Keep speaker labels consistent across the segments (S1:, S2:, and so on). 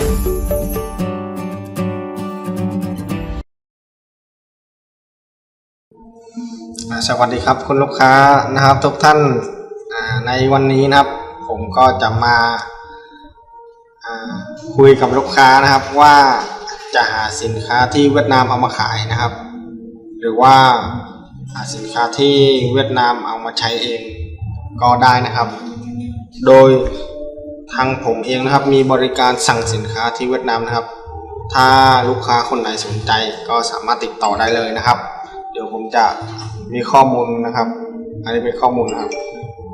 S1: สวัสดีครับคุณลูกค้านะครับทุกท่านในวันนี้นะครับ ผมก็จะมาอ่าคุยกับลูกค้านะครับว่าจะหาสินค้าที่เวียดนามเอามาขายนะครับ หรือว่าหาสินค้าที่เวียดนามเอามาใช้เองก็ได้นะครับ โดย ทางผมเองนะครับมีบริการสั่งสินค้าที่เวียดนามนะครับ ถ้าลูกค้าคนไหนสนใจก็สามารถติดต่อได้เลยนะครับ เดี๋ยวผมจะมีข้อมูลนะครับ อันนี้เป็นข้อมูลนะครับ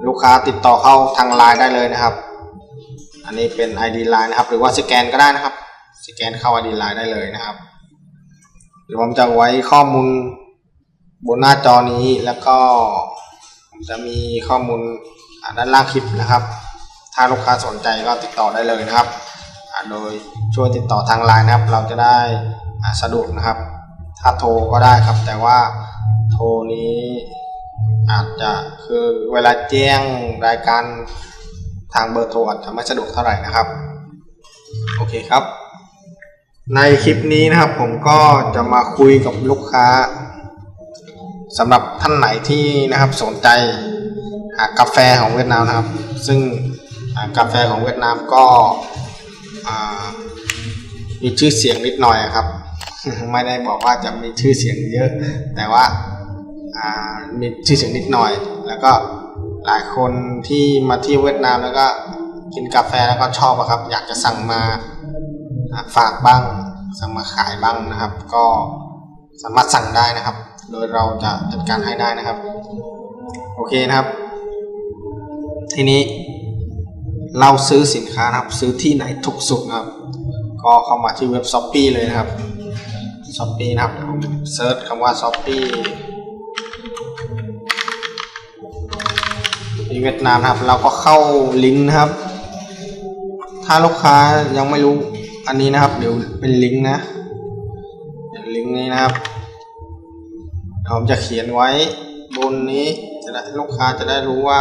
S1: ลูกค้าติดต่อเข้าทางไลน์ได้เลยนะครับ อันนี้เป็น ID ไลน์นะครับ หรือว่าสแกนก็ได้นะครับ สแกนเข้า ID ไลน์ได้เลยนะครับเดี๋ยวผมจะไว้ข้อมูลบนหน้าจอนี้แล้วก็ผมจะมีข้อมูลด้านล่างคลิปนะครับ ถ้าลูกค้าสนใจก็ติดต่อได้เลยนะครับ โดยช่วยติดต่อทางไลน์นะครับ เราจะได้สะดวกนะครับ ถ้าโทรก็ได้ครับ แต่ว่าโทรนี้อาจจะคือเวลาแจ้งรายการทางเบอร์โทรอาจจะไม่สะดวกเท่าไหร่นะครับ โอเคครับ ในคลิปนี้นะครับผมก็จะมาคุยกับลูกค้าสำหรับท่านไหนที่นะครับสนใจหากาแฟของเวียดนามนะครับ ซึ่ง กาแฟของเวียดนามก็มีชื่อเสียงนิดหน่อยครับ ไม่ได้บอกว่าจะมีชื่อเสียงเยอะ แต่ว่ามีชื่อเสียงนิดหน่อย แล้วก็หลายคนที่มาที่เวียดนามแล้วก็กินกาแฟแล้วก็ชอบอะครับ อยากจะสั่งมาอ่าฝากบ้าง สั่งมาขายบ้างนะครับ ก็สามารถสั่งได้นะครับ โดยเราจะจัดการให้ได้นะครับ โอเคนะครับ ทีนี้ เราซื้อสินค้านะครับ ซื้อที่ไหนถูกสุดนะครับ ก็เข้ามาที่เว็บ s h อ p e e เลยนะครับ s h อ p e e นะครับเดี๋ยวเซิร์ชคำว่า s h อ p e e ที่เวียดนามนะครับ เราก็เข้าลิงก์นะครับ ถ้าลูกค้ายังไม่รู้อันนี้นะครับ เดี๋ยวเป็นลิงก์นะเดี๋ยวลิงก์นี้นะครับผมจะเขียนไว้บนนี้จะได้ลูกค้าจะได้รู้ว่า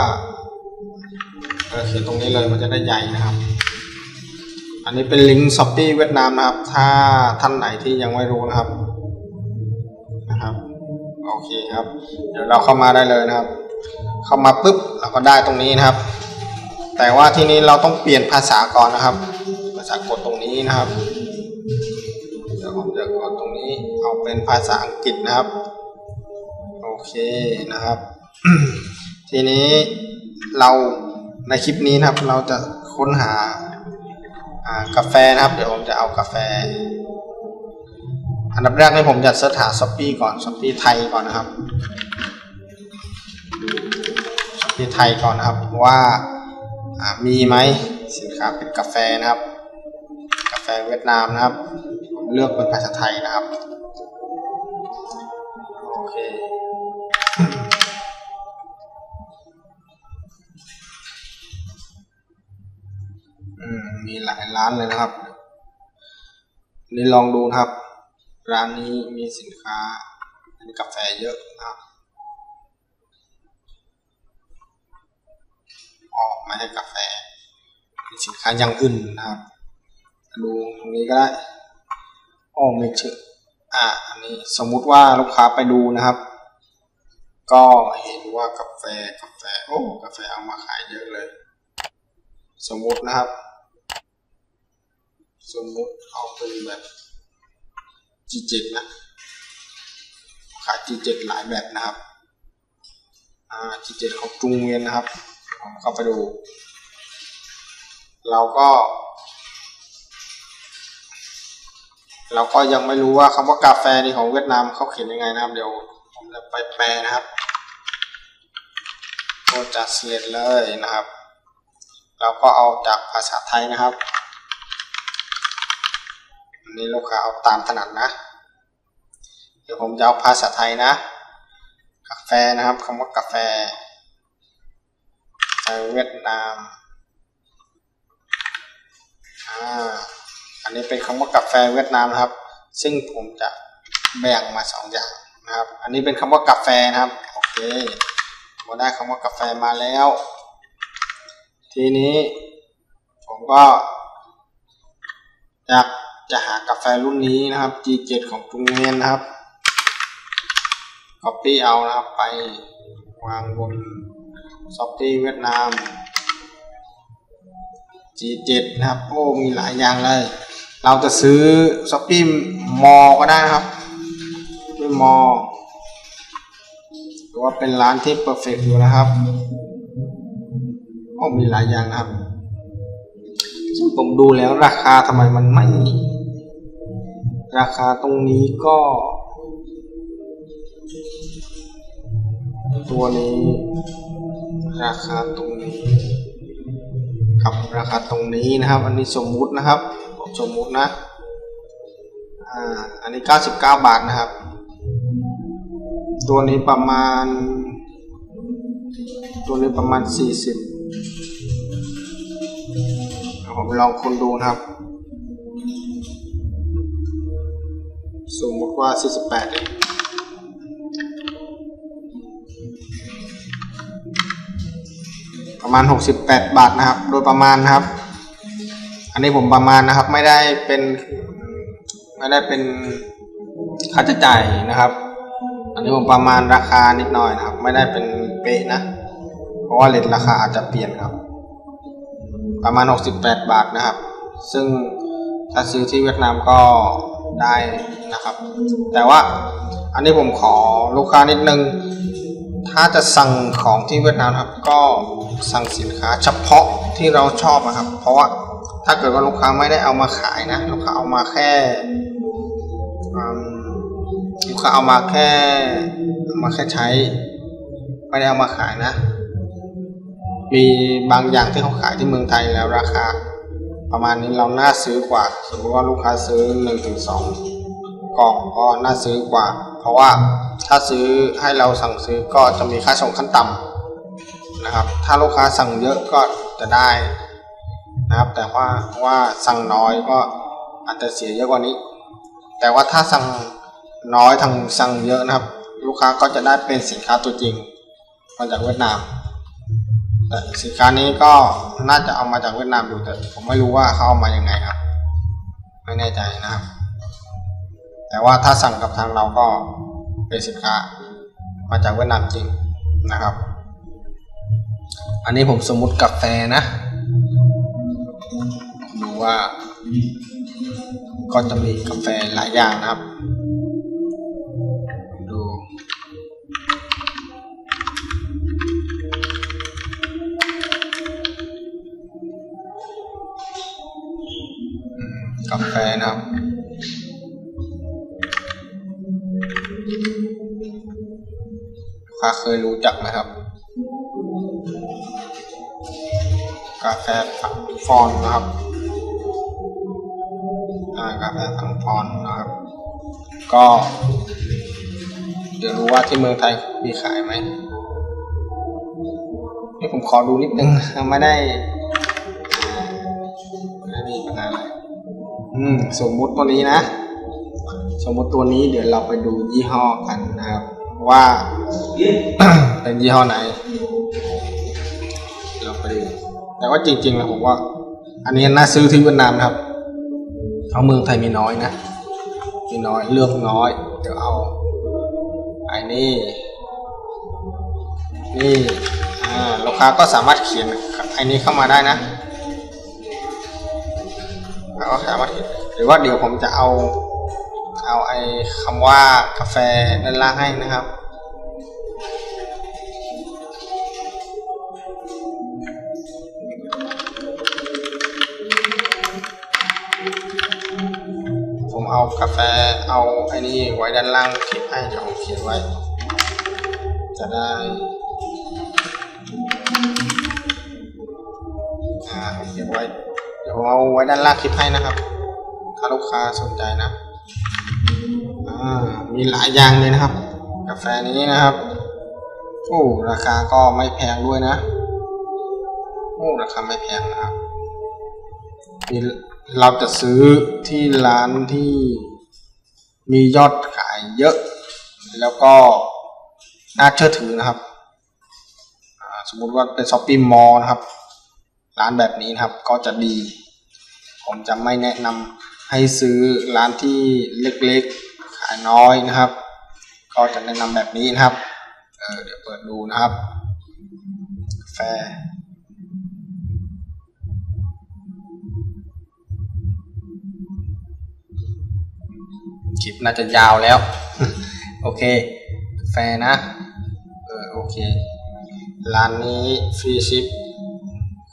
S1: เออเขียนตรงนี้เลยมันจะได้ใหญ่นะครับ อันนี้เป็นลิงก์ช้อปปี้เวียดนามนะครับ ถ้าท่านไหนที่ยังไม่รู้นะครับนะครับ โอเคครับ เดี๋ยวเราเข้ามาได้เลยนะครับ เข้ามาปุ๊บเราก็ได้ตรงนี้นะครับ แต่ว่าที่นี้เราต้องเปลี่ยนภาษาก่อนนะครับ ภาษากดตรงนี้นะครับเดี๋ยวผมจะกดตรงนี้เอาเป็นภาษาอังกฤษนะครับโอเคนะครับ ทีนี้เรา ในคลิปนี้นะครับ เราจะค้นหาากาแฟนะครับ เดี๋ยวผมจะเอากาแฟ อันดับแรกนี่ผมจะเสิร์ชหาช้อปปี้ก่อนช้อปปี้ไทยก่อนนะครับช้อปปี้ไทยก่อนนะครับว่าอ่ามีไหมสินค้าเป็นกาแฟนะครับ กาแฟเวียดนามนะครับ ผมเลือกเป็นภาษาไทยนะครับ มีหลายร้านเลยนะครับนี่ลองดูครับ ร้านนี้มีสินค้าเป็นกาแฟเยอะนะครับอ๋อไม่ใช่กาแฟเป็นสินค้าอย่างอื่นนะครับ ดูตรงนี้ก็ได้อ๋อไม่ชื่ออ่าอันนี้สมมุติว่าลูกค้าไปดูนะครับ ก็เห็นว่ากาแฟกาแฟโอ้กาแฟเอามาขายเยอะเลย สมมุตินะครับ สมมุติเอาเป็นแบบ G7 นะขาย G7 หลายแบบนะครับอ่า G7 ของจุงเวียนนะครับผมเข้าไปดู เราก็ เราก็ยังไม่รู้ว่าคำว่ากาแฟนี่ของเวียดนามเขาเขียนยังไงนะครับ เดี๋ยวผมจะไปแปลนะครับก็จะเสียดเลยนะครับ เราก็เอาจากภาษาไทยนะครับ นนี้ลูกค้าเอาตามถนัดนะ เดี๋ยวผมจะเอาภาษาไทยนะ กาแฟนะครับคำว่ากาแฟในเวียดนามอ่าอันนี้เป็นคำว่ากาแฟเวียดนามนะครับ ซึ่งผมจะแบ่งมาสองอย่างนะครับ อันนี้เป็นคำว่ากาแฟนะครับ โอเคผมได้คำว่ากาแฟมาแล้ว ทีนี้ผมก็อยาก จะหากาแฟรุ่นนี้นะครับ G7 ของกรุงเวียนนะครับ copy เอานะครับไปวางบน s h o p e e เวียดนาม G7 นะครับ โอ้ มีหลายอย่างเลย เราจะซื้อ s h o p e e มอก็ได้นะครับด้วยมอหรือว่าเป็นร้านที่ perfect อยู่นะครับโอ้มีหลายอย่างนะครับซึ่งผมดูแล้วราคาทำไมมันไม่ ราคาตรงนี้ก็ ตัวนี้ ราคาตรงนี้ กับราคาตรงนี้นะครับ อันนี้สมมุตินะครับผมสมมุตินะอ่าอันนี้ 99 บาทนะครับ ตัวนี้ประมาณ ตัวนี้ประมาณ 40ผมลองคนดูนะครับ สมมติว่า 48เองประมาณ 68 บาทนะครับ โดยประมาณนะครับ อันนี้ผมประมาณนะครับ ไม่ได้เป็น ไม่ได้เป็นค่าใช้จ่ายนะครับ อันนี้ผมประมาณราคานิดหน่อยนะครับ ไม่ได้เป็นเป๊ะนะ เพราะว่าเลทราคาอาจจะเปลี่ยนครับ ประมาณ 68 บาทนะครับ ซึ่งถ้าซื้อที่เวียดนามก็ ได้นะครับ แต่ว่าอันนี้ผมขอลูกค้านิดนึง ถ้าจะสั่งของที่เวียดนามครับ ก็สั่งสินค้าเฉพาะที่เราชอบนะครับ เพราะว่าถ้าเกิดว่าลูกค้าไม่ได้เอามาขายนะ ลูกค้าเอามาแค่ลูกค้าเอามาแค่เอามาแค่ใช้ ไม่ได้เอามาขายนะ มีบางอย่างที่เขาขายที่เมืองไทยแล้วราคา ประมาณนี้เราน่าซื้อกว่าสมมติว่าลูกค้าซื้อ1นถึงสกล่องก็น่าซื้อกว่า เพราะว่าถ้าซื้อให้เราสั่งซื้อก็จะมีค่าส่งขั้นต่ำนะครับ ถ้าลูกค้าสั่งเยอะก็จะได้นะครับ แต่ว่าว่าสั่งน้อยก็อาจจะเสียเยอะกว่านี้ แต่ว่าถ้าสั่งน้อยทางสั่งเยอะนะครับ ลูกค้าก็จะได้เป็นสินค้าตัวจริงมาจากเวียดนาม แต่สินค้านี้ก็น่าจะเอามาจากเวียดนามดูแต่ผมไม่รู้ว่าเขาเอามายังไงครับ ไม่แน่ใจนะครับ แต่ว่าถ้าสั่งกับทางเราก็เป็นสินค้า มาจากเวียดนามจริงนะครับ อันนี้ผมสมมุติกาแฟนะดูว่าก็จะมีกาแฟหลายอย่างนะครับ ดู ค้าเคยรู้จักไหมครับ กาแฟฝังฟอนนะครับกาแฟฝังฟอนนะครับ ก็ เดี๋ยวรู้ว่าที่เมืองไทยมีขายไหมนี่ผมขอดูนิดนึงไม่ได้ไม่ได้มีปัญหาอะไรอืมสมมุติตัวนี้นะ สมมุติตัวนี้เดี๋ยวเราไปดูยี่ห้อกันนะครับ ว่าเป็นยี่ห้อไหน เราไปดูแต่ว่าจริงๆแล้วผมว่า อันนี้น่าซื้อที่เวียดนามนะครับเอาเมืองไทยมีน้อยนะ มีน้อยเลือกน้อยเดี๋ยวเอาไอ้นี่นี่ลูกค้าก็สามารถเขียนไอ้นี้เข้ามาได้นะแล้วก็สามารถเขียนหรือว่าเดี๋ยวผมจะเอา เอาไอ้คำว่ากาแฟด้านล่างให้นะครับ ผมเอากาแฟเอาไอ้นี่ไว้ด้านล่างคลิปให้เดี๋ยวผมเขียนไว้ จะได้อ่าผมเขียนไว้เดี๋ยวเอาไว้ด้านล่างคลิปให้นะครับ ถ้าลูกค้าสนใจนะ มีหลายอย่างเลยนะครับ กาแฟนี้นะครับ โอ้ราคาก็ไม่แพงด้วยนะโอ้ราคาไม่แพงนะครับเราจะซื้อที่ร้านที่มียอดขายเยอะ แล้วก็น่าเชื่อถือนะครับ สมมุติว่าเป็นช้อปปี้มอลนะครับ ร้านแบบนี้นะครับก็จะดี ผมจะไม่แนะน ให้ซื้อร้านที่เล็กๆ ขายน้อยนะครับ ก็จะแนะนำแบบนี้นะครับ เออเดี๋ยวเปิดดูนะครับกาแฟคลิปน่าจะยาวแล้ว โอเคกาแฟนะ เออโอเคร้านนี้ฟรีชิป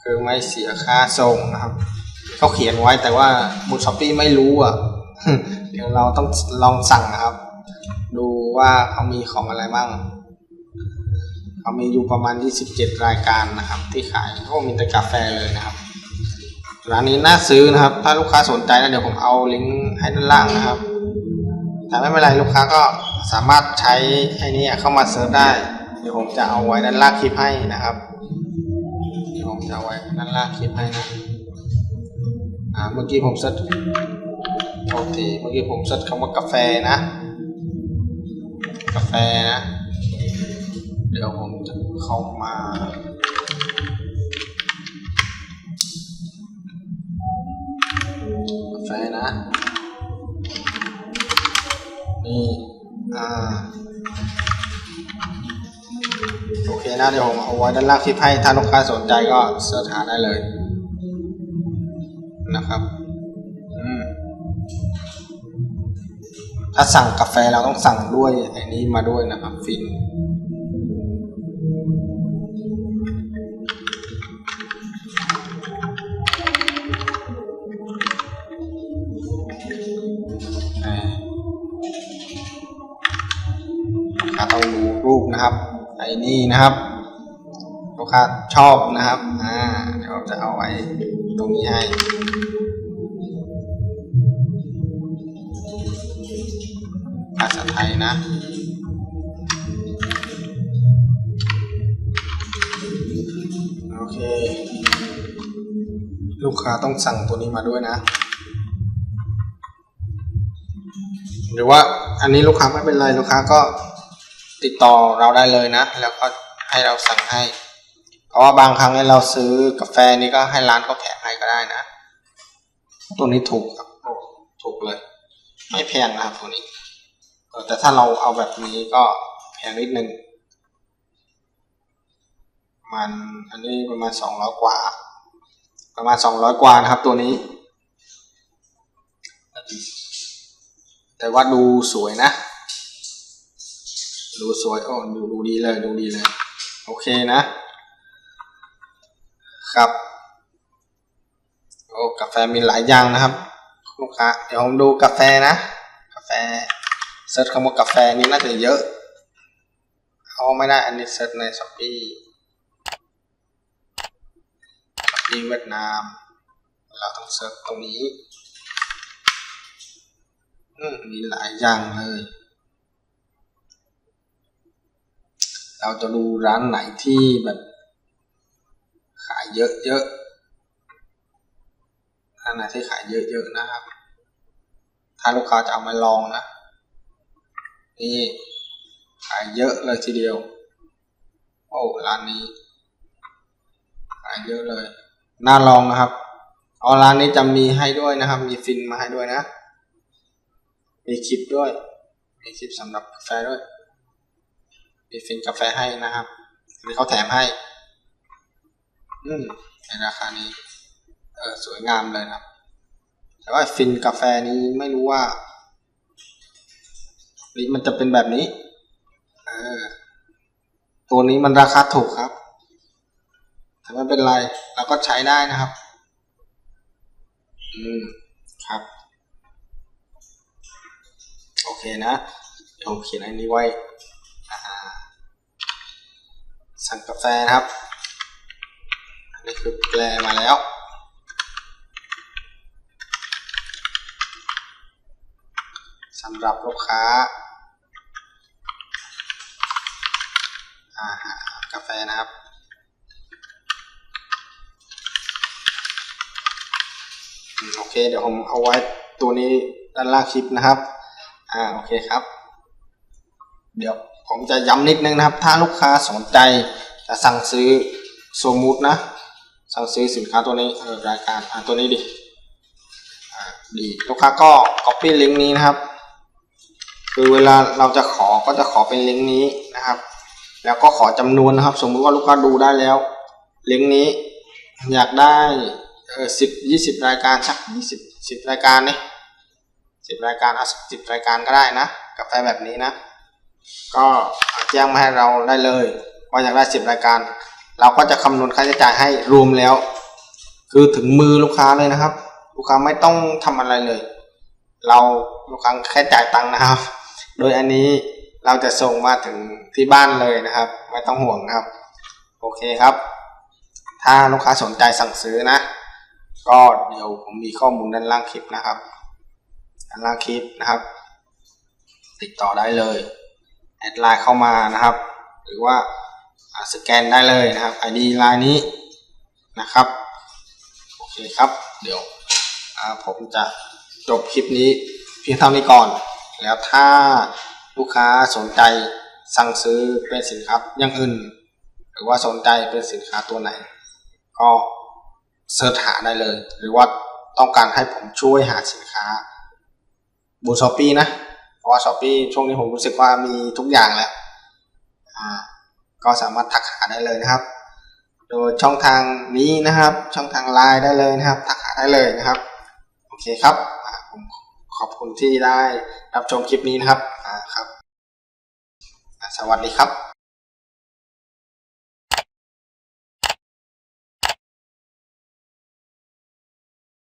S1: คือไม่เสียค่าส่งนะครับ เขาเขียนไว้แต่ว่ามูช้อปปี้ไม่รู้อะเดี๋ยวเราต้องลองสั่งนะครับ ดูว่าเขามีของอะไรบ้างเขามีอยู่ประมาณ 27 รายการนะครับ ที่ขายก็มีแต่กาแฟเลยนะครับร้านนี้น่าซื้อนะครับ ถ้าลูกค้าสนใจนะเดี๋ยวผมเอาลิงก์ให้ด้านล่างนะครับ แต่ไม่เป็นไรลูกค้าก็สามารถใช้ไอ้นี่เข้ามาเซิร์ชได้ เดี๋ยวผมจะเอาไว้ด้านล่างคลิปให้นะครับ เดี๋ยวผมจะเอาไว้ด้านล่างคลิปให้นะ อ่าเมื่อกี้ผมเซิร์ชโทษทีเมื่อกี้ผมเซิร์ชคำว่ากาแฟนะ กาแฟนะ เดี๋ยวผมจะเข้ามากาแฟนะ นี่ อ่า โอเคนะเดี๋ยวผมเอาไว้ด้านล่างคลิปให้ถ้าลูกค้าสนใจก็เสิร์ชหาได้เลย นะครับถ้าสั่งกาแฟเราต้องสั่งด้วยไอ้นี้มาด้วยนะครับฟินอาลูกค้าต้องดูรูปนะครับ ไอ้นี่นะครับลูกค้าชอบนะครับ อ่า เดี๋ยวจะเอาไว้ตรงนี้ให้าษาไทยนะโอเค ลูกค้าต้องสั่งตัวนี้มาด้วยนะ หรือว่าอันนี้ลูกค้าไม่เป็นไรลูกค้าก็ติดต่อเราได้เลยนะ แล้วก็ให้เราสั่งให้ เพราะว่าบางครั้งเนี่ยเราซื้อกาแฟนี่ก็ให้ร้านเขาแถมให้ก็ได้นะ ตัวนี้ถูกครับถูกเลย ไม่แพงนะครับตัวนี้ แต่ถ้าเราเอาแบบนี้ก็แพงนิดนึงมันอันนี้ประมาณสองร้อยกว่า ประมาณสองร้อยกว่านะครับตัวนี้ แต่ว่าดูสวยนะ ดูสวยโอ้ดูดูดีเลยดูดีเลย โอเคนะ ครับโอ้กาแฟมีหลายอย่างนะครับ ลูกค้าเดี๋ยวผมดูกาแฟนะ กาแฟ เซิร์ชคำว่ากาแฟนี่น่าจะเยอะเอาไม่ได้อันนี้เซิร์ชในช้อปปี้ช้อปปี้เวียดนาม เราต้องเซิร์ชตรงนี้ อืมมีหลายอย่างเลย เราจะดูร้านไหนที่แบบขายเยอะๆร้านไหนที่ขายเยอะๆนะครับ ถ้าลูกค้าจะเอามาลองนะ นี่ขายเยอะเลยทีเดียว โอ้ร้านนี้ขายเยอะเลย น่าลองนะครับเอร้านนี้จะมีให้ด้วยนะครับ มีฟินมาให้ด้วยนะ มีคลิปด้วย มีคลิปสำหรับกาแฟด้วย มีฟินกาแฟให้นะครับอันนี้เขาแถมให้ อืมในราคานี้ เออสวยงามเลยนะ แต่ว่าฟินกาแฟนี้ไม่รู้ว่า นี่มันจะเป็นแบบนี้ตัวนี้มันราคาถูกครับ แต่ไม่เป็นไรเราก็ใช้ได้นะครับ อืมครับ โอเคนะเดี๋ยวผมเขียนอันนี้ไว้สั่งกาแฟนะครับอันนี้คือแปลมาแล้วสำหรับลูกค้า อาหากาแฟนะครับอโอเค เดี๋ยวผมเอาไว้ตัวนี้ด้านล่างคลิปนะครับ อ่า โอเคครับ เดี๋ยวผมจะย้ำนิดนึงนะครับ ถ้าลูกค้าสนใจจะสั่งซื้อสมมุตินะ สั่งซื้อสินค้าตัวนี้ออรายการ อ่า ตัวนี้ดิ อ่า ดี ลูกค้าก็ copy ลิงก์นี้นะครับ คือเวลาเราจะขอก็จะขอเป็นลิงก์นี้นะครับ แล้วก็ขอจำนวนนะครับ สมมุติว่าลูกค้าดูได้แล้วลิงก์นี้อยากได้สิบยี่สิบรายการสักยี่สิบสิบรายการนี่สิบรายการเอาสิบรายการก็ได้นะกาแฟแบบนี้นะ ก็แจ้งมาให้เราได้เลยว่าอยากได้สิบรายการ เราก็จะคำนวณค่าใช้จ่ายให้รวมแล้ว คือถึงมือลูกค้าเลยนะครับ ลูกค้าไม่ต้องทำอะไรเลย เราลูกค้าแค่จ่ายตังค์นะครับ โดยอันนี้ เราจะส่งมาถึงที่บ้านเลยนะครับ ไม่ต้องห่วงครับ โอเคครับ ถ้าลูกค้าสนใจสั่งซื้อนะ ก็เดี๋ยวผมมีข้อมูลด้านล่างคลิปนะครับด้านล่างคลิปนะครับ ติดต่อได้เลยแอดไลน์เข้ามานะครับ หรือว่าสแกนได้เลยนะครับ ID ไลน์นี้นะครับโอเคครับ เดี๋ยวผมจะจบคลิปนี้เพียงเท่านี้ก่อน แล้วถ้า ลูกค้าสนใจสั่งซื้อเป็นสินค้าอย่างอื่น หรือว่าสนใจเป็นสินค้าตัวไหน ก็เสิร์ชหาได้เลย หรือว่าต้องการให้ผมช่วยหาสินค้าบนช้อปปีนะ เพราะว่าช้อปปีช่วงนี้ผมรู้สึกว่ามีทุกอย่างแล้วก็สามารถทักหาได้เลยนะครับ โดยช่องทางนี้นะครับ ช่องทางไลน์ได้เลยนะครับ ทักหาได้เลยนะครับ โอเคครับ อ่าผมขอบคุณที่ได้รับชมคลิปนี้นะครับ อ่าครับ สวัสดีครับ